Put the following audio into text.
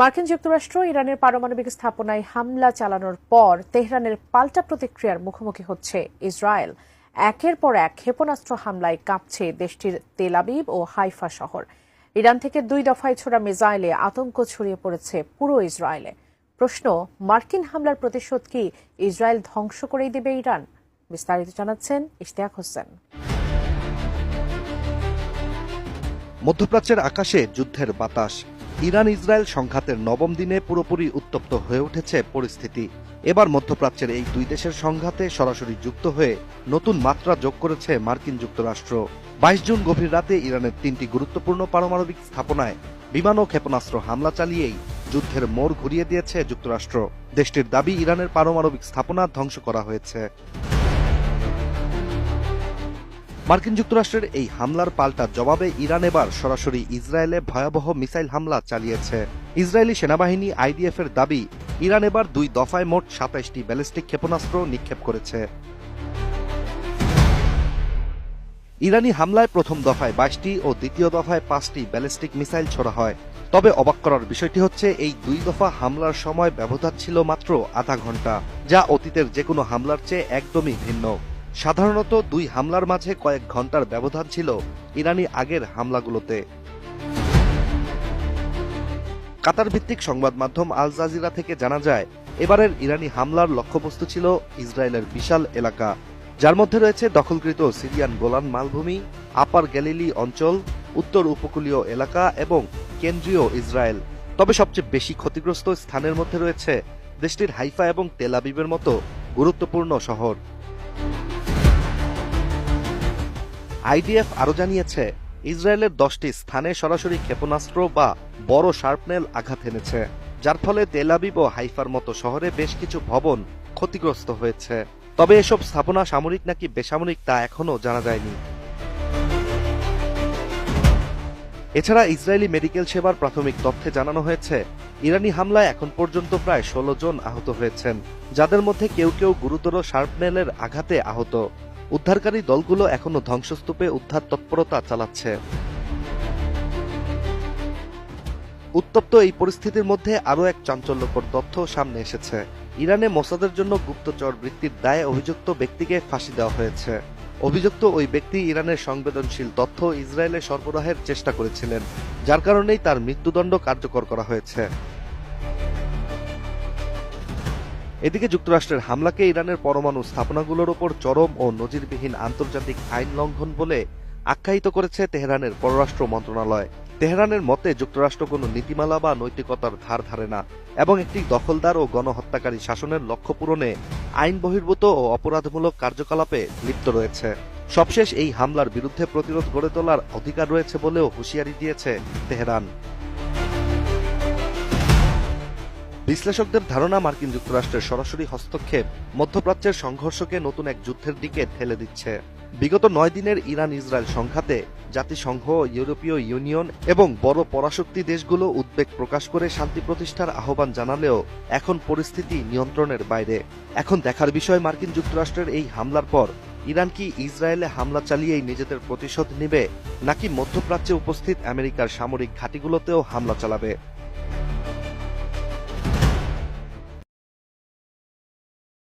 মার্কিন যুক্তরাষ্ট্র ইরানের পারমাণবিক স্থাপনায় হামলা চালানোর পর তেহরানের পাল্টা প্রতিক্রিয়ার মুখোমুখি হচ্ছে ইসরায়েল। একের পর এক ক্ষেপণাস্ত্র হামলায় কাঁপছে দেশটির তেলাবিব ও হাইফা শহর। ইরান থেকে দুই দফায় ছোড়া মিসাইলে আতঙ্ক ছড়িয়ে পড়েছে পুরো ইসরায়েলে। প্রশ্ন, মার্কিন হামলার প্রতিশোধ কি ইসরায়েল ধ্বংস করেই দেবে ইরান? বিস্তারিত জানাচ্ছেন ইশতিয়াক হোসেন। মধ্যপ্রাচ্যের আকাশে যুদ্ধের বাতাস। ইরান ইসরায়েল সংঘাতের নবম দিনে পুরোপুরি উত্তপ্ত হয়ে উঠেছে পরিস্থিতি। এবার মধ্যপ্রাচ্যের এই দুই দেশের সংঘাতে সরাসরি যুক্ত হয়ে নতুন মাত্রা যোগ করেছে মার্কিন যুক্তরাষ্ট্র। বাইশ জুন গভীর রাতে ইরানের তিনটি গুরুত্বপূর্ণ পারমাণবিক স্থাপনায় বিমান ও ক্ষেপণাস্ত্র হামলা চালিয়েই যুদ্ধের মোড় ঘুরিয়ে দিয়েছে যুক্তরাষ্ট্র। দেশটির দাবি, ইরানের পারমাণবিক স্থাপনা ধ্বংস করা হয়েছে। মার্কিন যুক্তরাষ্ট্রের এই হামলার পাল্টা জবাবে ইরান এবার সরাসরি ইসরায়েলে ভয়াবহ মিসাইল হামলা চালিয়েছে। ইসরায়েলি সেনাবাহিনী আইডিএফ এর দাবি, ইরান এবার দুই দফায় মোট সাতাইশটি ব্যালিস্টিক ক্ষেপণাস্ত্র নিক্ষেপ করেছে। ইরানি হামলায় প্রথম দফায় বাইশটি ও দ্বিতীয় দফায় পাঁচটি ব্যালিস্টিক মিসাইল ছোড়া হয়। তবে অবাক করার বিষয়টি হচ্ছে, এই দুই দফা হামলার সময় ব্যবধান ছিল মাত্র আধা ঘণ্টা যা অতীতের যে কোনো হামলার চেয়ে একদমই ভিন্ন। সাধারণত দুই হামলার মাঝে কয়েক ঘণ্টার ব্যবধান ছিল ইরানি আগের হামলাগুলোতে। কাতার ভিত্তিক সংবাদ মাধ্যম আল জাজিরা থেকে জানা যায়, এবারের ইরানি হামলার লক্ষ্যবস্তু ছিল ইসরায়েলের বিশাল এলাকা। যার মধ্যে রয়েছে দখলকৃত সিরিয়ান গোলান মালভূমি, আপার গ্যালিলি অঞ্চল, উত্তর উপকূলীয় এলাকা এবং কেন্দ্রীয় ইসরায়েল। তবে সবচেয়ে বেশি ক্ষতিগ্রস্ত স্থানের মধ্যে রয়েছে দেশটির হাইফা এবং তেলাবিবের মতো গুরুত্বপূর্ণ শহর। আইডিএফ আরও জানিয়েছে, ইসরায়েলের দশটি স্থানে সরাসরি ক্ষেপণাস্ত্র বা বড় শার্পনেল আঘাত এনেছে, যার ফলে তেলাবিব ও হাইফার মতো শহরে বেশ কিছু ভবন ক্ষতিগ্রস্ত হয়েছে। তবে এসব স্থাপনা সামরিক নাকি বেসামরিক তা এখনও জানা যায়নি। এছাড়া ইসরায়েলি মেডিকেল সেবার প্রাথমিক তথ্যে জানানো হয়েছে, ইরানি হামলায় এখন পর্যন্ত প্রায় ষোলো জন আহত হয়েছেন, যাদের মধ্যে কেউ কেউ গুরুতর শার্পনেলের আঘাতে আহত। উদ্ধারকারী দলগুলো এখনও ধ্বংসস্তূপে উদ্ধার তৎপরতা চালাচ্ছে। উত্তপ্ত এই পরিস্থিতির মধ্যে আরও এক চাঞ্চল্যকর তথ্য সামনে এসেছে। ইরানে মোসাদের জন্য গুপ্তচর বৃত্তির দায়ে অভিযুক্ত ব্যক্তিকে ফাঁসি দেওয়া হয়েছে। অভিযুক্ত ওই ব্যক্তি ইরানের সংবেদনশীল তথ্য ইসরায়েলে সরবরাহের চেষ্টা করেছিলেন, যার কারণেই তার মৃত্যুদণ্ড কার্যকর করা হয়েছে। এদিকে যুক্তরাষ্ট্রের হামলাকে ইরানের পরমাণু স্থাপনাগুলোর ওপর চরম ও নজিরবিহীন আন্তর্জাতিক আইন লঙ্ঘন বলে আখ্যায়িত করেছে তেহরানের পররাষ্ট্র মন্ত্রণালয়। তেহরানের মতে, যুক্তরাষ্ট্র কোনো নীতিমালা বা নৈতিকতার ধার ধারে না এবং একটি দখলদার ও গণহত্যাকারী শাসনের লক্ষ্য পূরণে আইন বহির্ভূত ও অপরাধমূলক কার্যকলাপে লিপ্ত রয়েছে। সবশেষ এই হামলার বিরুদ্ধে প্রতিরোধ গড়ে তোলার অধিকার রয়েছে বলেও হুঁশিয়ারি দিয়েছে তেহরান। বিশ্লেষকদের ধারণা, মার্কিন যুক্তরাষ্ট্রের সরাসরি হস্তক্ষেপ মধ্যপ্রাচ্যের সংঘর্ষকে নতুন এক যুদ্ধের দিকে ঠেলে দিচ্ছে। বিগত নয় দিনের ইরান ইসরায়েল সংঘাতে জাতিসংঘ, ইউরোপীয় ইউনিয়ন এবং বড় পরাশক্তি দেশগুলো উদ্বেগ প্রকাশ করে শান্তি প্রতিষ্ঠার আহ্বান জানালেও এখন পরিস্থিতি নিয়ন্ত্রণের বাইরে। এখন দেখার বিষয়, মার্কিন যুক্তরাষ্ট্রের এই হামলার পর ইরান কি ইসরায়েলে হামলা চালিয়েই নিজেদের প্রতিশোধ নেবে, নাকি মধ্যপ্রাচ্যে উপস্থিত আমেরিকার সামরিক ঘাঁটিগুলোতেও হামলা চালাবে?